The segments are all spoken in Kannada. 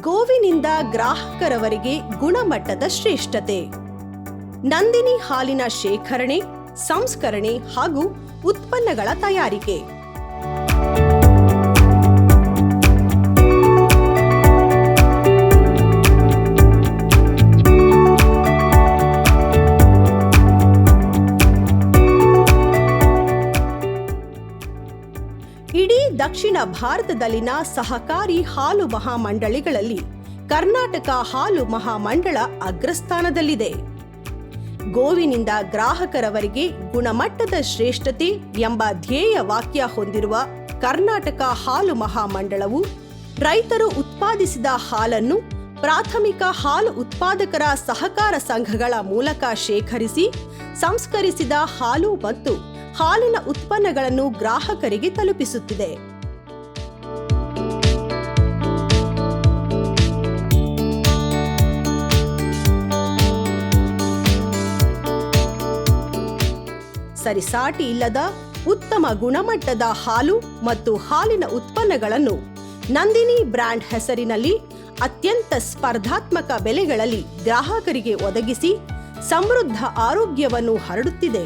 ಗೋವಿನಿಂದ ಗ್ರಾಹಕರವರಿಗೆ ಗುಣಮಟ್ಟದ ಶ್ರೇಷ್ಠತೆ. ನಂದಿನಿ ಹಾಲಿನ ಶೇಖರಣೆ ಸಂಸ್ಕರಣೆ ಹಾಗೂ ಉತ್ಪನ್ನಗಳ ತಯಾರಿಕೆ. ಭಾರತದಲ್ಲಿನ ಸಹಕಾರಿ ಹಾಲು ಮಹಾಮಂಡಳಿಗಳಲ್ಲಿ ಕರ್ನಾಟಕ ಹಾಲು ಮಹಾಮಂಡಳ ಅಗ್ರಸ್ಥಾನದಲ್ಲಿದೆ. ಗೋವಿನಿಂದ ಗ್ರಾಹಕರವರೆಗೆ ಗುಣಮಟ್ಟದ ಶ್ರೇಷ್ಠತೆ ಎಂಬ ಧ್ಯೇಯ ವಾಕ್ಯ ಹೊಂದಿರುವ ಕರ್ನಾಟಕ ಹಾಲು ಮಹಾಮಂಡಳವು ರೈತರು ಉತ್ಪಾದಿಸಿದ ಹಾಲನ್ನು ಪ್ರಾಥಮಿಕ ಹಾಲು ಉತ್ಪಾದಕರ ಸಹಕಾರ ಸಂಘಗಳ ಮೂಲಕ ಶೇಖರಿಸಿ ಸಂಸ್ಕರಿಸಿದ ಹಾಲು ಮತ್ತು ಹಾಲಿನ ಉತ್ಪನ್ನಗಳನ್ನು ಗ್ರಾಹಕರಿಗೆ ತಲುಪಿಸುತ್ತಿದೆ. ಸರಿಸಾಟಿ ಇಲ್ಲದ ಉತ್ತಮ ಗುಣಮಟ್ಟದ ಹಾಲು ಮತ್ತು ಹಾಲಿನ ಉತ್ಪನ್ನಗಳನ್ನು ನಂದಿನಿ ಬ್ರ್ಯಾಂಡ್ ಹೆಸರಿನಲ್ಲಿ ಅತ್ಯಂತ ಸ್ಪರ್ಧಾತ್ಮಕ ಬೆಲೆಗಳಲ್ಲಿ ಗ್ರಾಹಕರಿಗೆ ಒದಗಿಸಿ ಸಮೃದ್ಧ ಆರೋಗ್ಯವನ್ನು ಹರಡುತ್ತಿದೆ.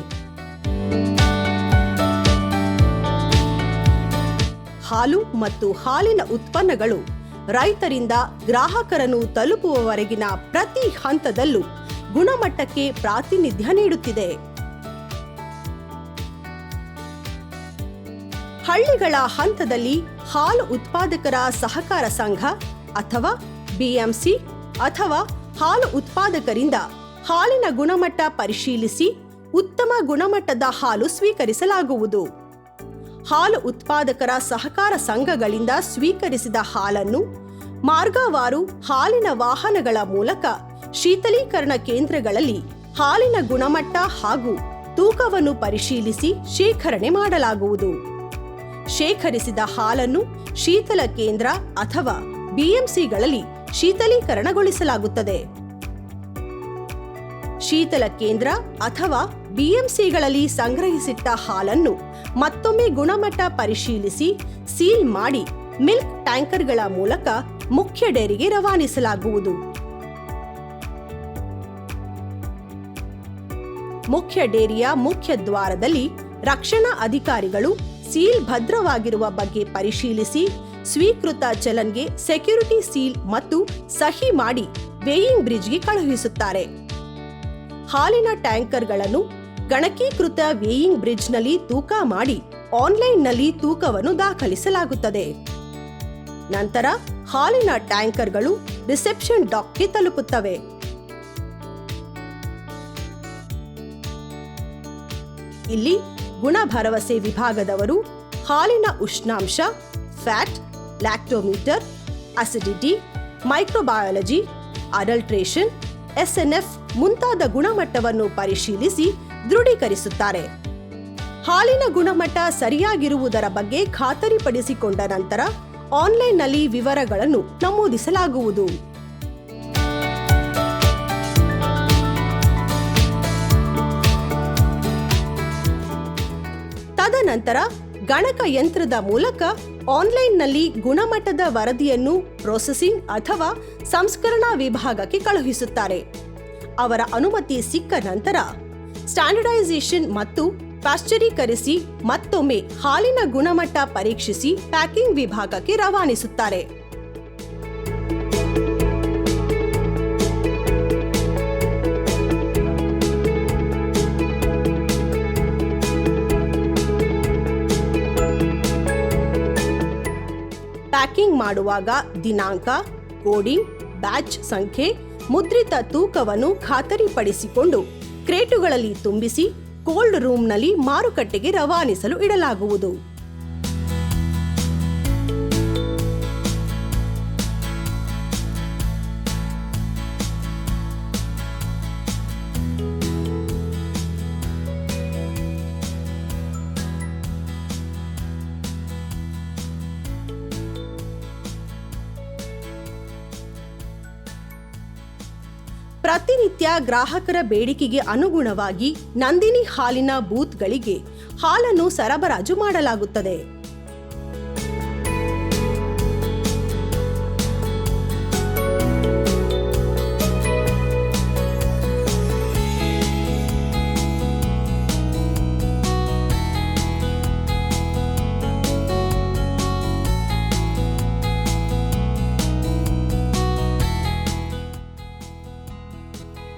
ಹಾಲು ಮತ್ತು ಹಾಲಿನ ಉತ್ಪನ್ನಗಳು ರೈತರಿಂದ ಗ್ರಾಹಕರನ್ನು ತಲುಪುವವರೆಗಿನ ಪ್ರತಿ ಹಂತದಲ್ಲೂ ಗುಣಮಟ್ಟಕ್ಕೆ ಪ್ರಾತಿನಿಧ್ಯ ನೀಡುತ್ತಿದೆ. ಹಳ್ಳಿಗಳ ಹಂತದಲ್ಲಿ ಹಾಲು ಉತ್ಪಾದಕರ ಸಹಕಾರ ಸಂಘ ಅಥವಾ ಬಿಎಂಸಿ ಅಥವಾ ಹಾಲು ಉತ್ಪಾದಕರಿಂದ ಹಾಲಿನ ಗುಣಮಟ್ಟ ಪರಿಶೀಲಿಸಿ ಉತ್ತಮ ಗುಣಮಟ್ಟದ ಹಾಲು ಸ್ವೀಕರಿಸಲಾಗುವುದು. ಹಾಲು ಉತ್ಪಾದಕರ ಸಹಕಾರ ಸಂಘಗಳಿಂದ ಸ್ವೀಕರಿಸಿದ ಹಾಲನ್ನು ಮಾರ್ಗವಾರು ಹಾಲಿನ ವಾಹನಗಳ ಮೂಲಕ ಶೀತಲೀಕರಣ ಕೇಂದ್ರಗಳಲ್ಲಿ ಹಾಲಿನ ಗುಣಮಟ್ಟ ಹಾಗೂ ತೂಕವನ್ನು ಪರಿಶೀಲಿಸಿ ಶೇಖರಣೆ ಮಾಡಲಾಗುವುದು. ಶೇಖರಿಸಿದ ಹಾಲನ್ನು ಶೀತಲ ಕೇಂದ್ರ ಅಥವಾ ಬಿಎಂಸಿಗಳಲ್ಲಿ ಶೀತಲೀಕರಣಗೊಳಿಸಲಾಗುತ್ತದೆ. ಶೀತಲ ಕೇಂದ್ರ ಅಥವಾ ಬಿಎಂಸಿಗಳಲ್ಲಿ ಸಂಗ್ರಹಿಸಿಟ್ಟ ಹಾಲನ್ನು ಮತ್ತೊಮ್ಮೆ ಗುಣಮಟ್ಟ ಪರಿಶೀಲಿಸಿ ಸೀಲ್ ಮಾಡಿ ಮಿಲ್ಕ್ ಟ್ಯಾಂಕರ್ಗಳ ಮೂಲಕ ಮುಖ್ಯ ಡೇರಿಗೆ ರವಾನಿಸಲಾಗುವುದು. ಮುಖ್ಯ ಡೇರಿಯ ಮುಖ್ಯ ದ್ವಾರದಲ್ಲಿ ರಕ್ಷಣಾ ಅಧಿಕಾರಿಗಳು ಸೀಲ್ ಭದ್ರವಾಗಿರುವ ಬಗ್ಗೆ ಪರಿಶೀಲಿಸಿ ಸ್ವೀಕೃತ ಚಲನ್ಗೆ ಸೆಕ್ಯೂರಿಟಿ ಸೀಲ್ ಮತ್ತು ಸಹಿ ಮಾಡಿ ವೇಯಿಂಗ್ ಬ್ರಿಡ್ಜ್ಗೆ ಕಳುಹಿಸುತ್ತಾರೆ. ಹಾಲಿನ ಟ್ಯಾಂಕರ್ಗಳನ್ನು ಗಣಕೀಕೃತ ವೇಯಿಂಗ್ ಬ್ರಿಡ್ಜ್ನಲ್ಲಿ ತೂಕ ಮಾಡಿ ಆನ್ಲೈನ್ನಲ್ಲಿ ತೂಕವನ್ನು ದಾಖಲಿಸಲಾಗುತ್ತದೆ. ನಂತರ ಹಾಲಿನ ಟ್ಯಾಂಕರ್ಗಳು ರಿಸೆಪ್ಷನ್ ಡಾಕ್ಗೆ ತಲುಪುತ್ತವೆ. ಇಲ್ಲಿ ಗುಣ ಭರವಸೆ ವಿಭಾಗದವರು, ಹಾಲಿನ ಉಷ್ಣಾಂಶ, fat, lactometer, acidity, microbiology, adulteration, SNF ಮುಂತಾದ ಗುಣಮಟ್ಟವನ್ನು ಪರಿಶೀಲಿಸಿ ದೃಢೀಕರಿಸುತ್ತಾರೆ. ಹಾಲಿನ ಗುಣಮಟ್ಟ ಸರಿಯಾಗಿರುವುದರ ಬಗ್ಗೆ ಖಾತರಿಪಡಿಸಿಕೊಂಡ ನಂತರ ಆನ್ಲೈನ್ನಲ್ಲಿ ವಿವರಗಳನ್ನು ನಮೂದಿಸಲಾಗುವುದು. ತದನಂತರ ಗಣಕ ಯಂತ್ರದ ಮೂಲಕ ಆನ್ಲೈನ್ನಲ್ಲಿ ಗುಣಮಟ್ಟದ ವರದಿಯನ್ನು ಪ್ರೊಸೆಸಿಂಗ್ ಅಥವಾ ಸಂಸ್ಕರಣಾ ವಿಭಾಗಕ್ಕೆ ಕಳುಹಿಸುತ್ತಾರೆ. ಅವರ ಅನುಮತಿ ಸಿಕ್ಕ ನಂತರ ಸ್ಟ್ಯಾಂಡರ್ಡೈಸೇಷನ್ ಮತ್ತು ಪಾಶ್ಚರೀಕರಿಸಿ ಮತ್ತೊಮ್ಮೆ ಹಾಲಿನ ಗುಣಮಟ್ಟ ಪರೀಕ್ಷಿಸಿ ಪ್ಯಾಕಿಂಗ್ ವಿಭಾಗಕ್ಕೆ ರವಾನಿಸುತ್ತಾರೆ. ಮಾಡುವಾಗ ದಿನಾಂಕ ಕೋಡಿಂಗ್ ಬ್ಯಾಚ್ ಸಂಖ್ಯೆ, ಮುದ್ರಿತ ತೂಕವನ್ನು ಖಾತರಿಪಡಿಸಿಕೊಂಡು ಕ್ರೇಟುಗಳಲ್ಲಿ ತುಂಬಿಸಿ, ಕೋಲ್ಡ್ ರೂಮ್ನಲ್ಲಿ ಮಾರುಕಟ್ಟೆಗೆ ರವಾನಿಸಲು ಇಡಲಾಗುವುದು. ಪ್ರತಿನಿತ್ಯ ಗ್ರಾಹಕರ ಬೇಡಿಕೆಗೆ ಅನುಗುಣವಾಗಿ ನಂದಿನಿ ಹಾಲಿನ ಬೂತ್ಗಳಿಗೆ ಹಾಲನ್ನು ಸರಬರಾಜು ಮಾಡಲಾಗುತ್ತದೆ.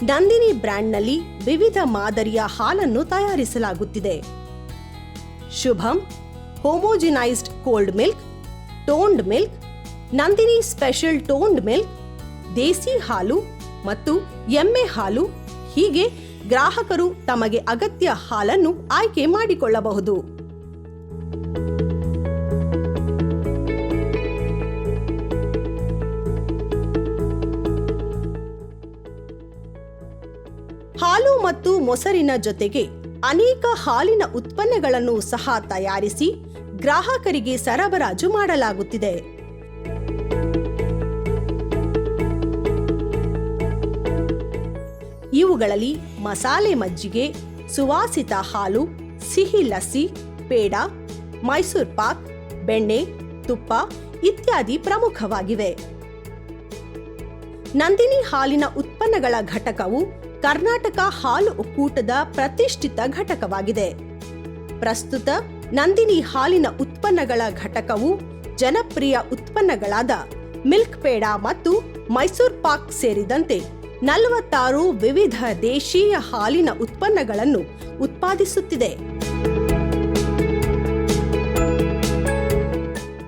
ನಂದಿನಿ ಬ್ರ್ಯಾಂಡ್ನಲ್ಲಿ ವಿವಿಧ ಮಾದರಿಯ ಹಾಲನ್ನು ತಯಾರಿಸಲಾಗುತ್ತಿದೆ. Shubham, homogenised cold milk, toned milk, Nandini special toned milk, ದೇಸಿ ಹಾಲು ಮತ್ತು ಎಮ್ಮೆ ಹಾಲು. ಹೀಗೆ ಗ್ರಾಹಕರು ತಮಗೆ ಅಗತ್ಯ ಹಾಲನ್ನು ಆಯ್ಕೆ ಮಾಡಿಕೊಳ್ಳಬಹುದು. ಮತ್ತು ಮೊಸರಿನ ಜೊತೆಗೆ ಅನೇಕ ಹಾಲಿನ ಉತ್ಪನ್ನಗಳನ್ನು ಸಹ ತಯಾರಿಸಿ ಗ್ರಾಹಕರಿಗೆ ಸರಬರಾಜು ಮಾಡಲಾಗುತ್ತಿದೆ. ಇವುಗಳಲ್ಲಿ ಮಸಾಲೆ ಮಜ್ಜಿಗೆ, ಸುವಾಸಿತ ಹಾಲು, ಸಿಹಿ ಲಸ್ಸಿ, ಪೇಡ, ಮೈಸೂರ್ ಪಾಕ್, ಬೆಣ್ಣೆ, ತುಪ್ಪ ಇತ್ಯಾದಿ ಪ್ರಮುಖವಾಗಿವೆ. ನಂದಿನಿ ಹಾಲಿನ ಉತ್ಪನ್ನಗಳ ಘಟಕವು ಕರ್ನಾಟಕ ಹಾಲು ಒಕ್ಕೂಟದ ಪ್ರತಿಷ್ಠಿತ ಘಟಕವಾಗಿದೆ. ಪ್ರಸ್ತುತ ನಂದಿನಿ ಹಾಲಿನ ಉತ್ಪನ್ನಗಳ ಘಟಕವು ಜನಪ್ರಿಯ ಉತ್ಪನ್ನಗಳಾದ ಮಿಲ್ಕ್ ಪೇಡ ಮತ್ತು ಮೈಸೂರ್ ಪಾಕ್ ಸೇರಿದಂತೆ ನಲವತ್ತಾರು ವಿವಿಧ ದೇಶೀಯ ಹಾಲಿನ ಉತ್ಪನ್ನಗಳನ್ನು ಉತ್ಪಾದಿಸುತ್ತಿದೆ.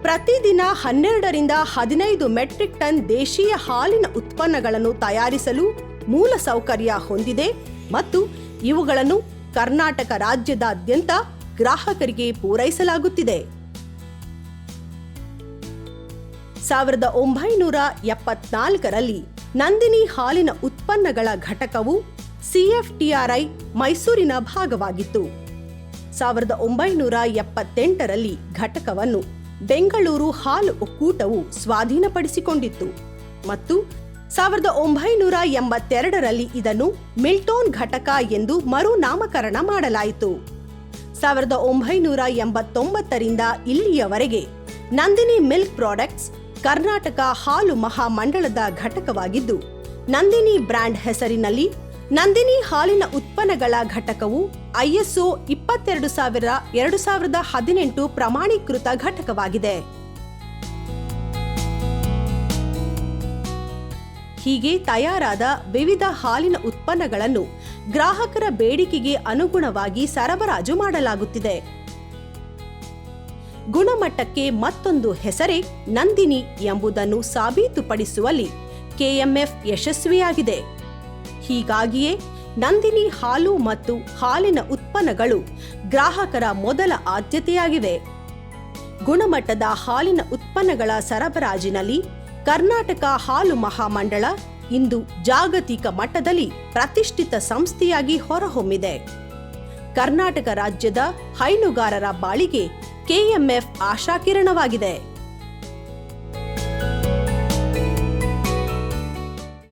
ಪ್ರತಿದಿನ ಹನ್ನೆರಡರಿಂದ ಹದಿನೈದು ಮೆಟ್ರಿಕ್ ಟನ್ ದೇಶೀಯ ಹಾಲಿನ ಉತ್ಪನ್ನಗಳನ್ನು ತಯಾರಿಸಲು ಮೂಲ ಸೌಕರ್ಯ ಹೊಂದಿದೆ ಮತ್ತು ಇವುಗಳನ್ನು ಕರ್ನಾಟಕ ರಾಜ್ಯದಾದ್ಯಂತ ಗ್ರಾಹಕರಿಗೆ ಪೂರೈಸಲಾಗುತ್ತಿದೆ. ಸಾವಿರದ ಒಂಬೈನೂರ ಎಪ್ಪತ್ನಾಲ್ಕರಲ್ಲಿ ನಂದಿನಿ ಹಾಲಿನ ಉತ್ಪನ್ನಗಳ ಘಟಕವು ಸಿಎಫ್ಟಿಆರ್ಐ ಮೈಸೂರಿನ ಭಾಗವಾಗಿತ್ತು. ಸಾವಿರದ ಒಂಬೈನೂರ ಎಪ್ಪತ್ತೆಂಟರಲ್ಲಿ ಘಟಕವನ್ನು ಬೆಂಗಳೂರು ಹಾಲು ಒಕ್ಕೂಟವು ಸ್ವಾಧೀನಪಡಿಸಿಕೊಂಡಿತ್ತು ಮತ್ತು ಸಾವಿರದ ಒಂಬೈನೂರ ಎಂಬತ್ತೆರಡರಲ್ಲಿ ಇದನ್ನು ಮಿಲ್ಟೋನ್ ಘಟಕ ಎಂದು ಮರುನಾಮಕರಣ ಮಾಡಲಾಯಿತು. ಸಾವಿರದ ಒಂಬೈನೂರ ಎಂಬತ್ತೊಂಬತ್ತರಿಂದ ಇಲ್ಲಿಯವರೆಗೆ ನಂದಿನಿ ಮಿಲ್ಕ್ ಪ್ರಾಡಕ್ಟ್ಸ್ ಕರ್ನಾಟಕ ಹಾಲು ಮಹಾಮಂಡಳದ ಘಟಕವಾಗಿದ್ದು, ನಂದಿನಿ ಬ್ರ್ಯಾಂಡ್ ಹೆಸರಿನಲ್ಲಿ ನಂದಿನಿ ಹಾಲಿನ ಉತ್ಪನ್ನಗಳ ಘಟಕವು ಐಎಸ್ಒ ಇಪ್ಪತ್ತೆರಡು ಸಾವಿರ, ಎರಡು ಸಾವಿರದ ಹದಿನೆಂಟು ಪ್ರಮಾಣೀಕೃತ ಘಟಕವಾಗಿದೆ. ಹೀಗೆ ತಯಾರಾದ ವಿವಿಧ ಹಾಲಿನ ಉತ್ಪನ್ನಗಳನ್ನು ಗ್ರಾಹಕರ ಬೇಡಿಕೆಗೆ ಅನುಗುಣವಾಗಿ ಸರಬರಾಜು ಮಾಡಲಾಗುತ್ತಿದೆ. ಗುಣಮಟ್ಟಕ್ಕೆ ಮತ್ತೊಂದು ಹೆಸರೇ ನಂದಿನಿ ಎಂಬುದನ್ನು ಸಾಬೀತುಪಡಿಸುವಲ್ಲಿ ಕೆಎಂಎಫ್ ಯಶಸ್ವಿಯಾಗಿದೆ. ಹೀಗಾಗಿಯೇ ನಂದಿನಿ ಹಾಲು ಮತ್ತು ಹಾಲಿನ ಉತ್ಪನ್ನಗಳು ಗ್ರಾಹಕರ ಮೊದಲ ಆದ್ಯತೆಯಾಗಿವೆ. ಗುಣಮಟ್ಟದ ಹಾಲಿನ ಉತ್ಪನ್ನಗಳ ಸರಬರಾಜಿನಲ್ಲಿ ಕರ್ನಾಟಕ ಹಾಲು ಮಹಾಮಂಡಳ ಇಂದು ಜಾಗತಿಕ ಮಟ್ಟದಲ್ಲಿ ಪ್ರತಿಷ್ಠಿತ ಸಂಸ್ಥೆಯಾಗಿ ಹೊರಹೊಮ್ಮಿದೆ. ಕರ್ನಾಟಕ ರಾಜ್ಯದ ಹೈನುಗಾರರ ಬಾಳಿಗೆ ಕೆಎಂಎಫ್ ಆಶಾಕಿರಣವಾಗಿದೆ.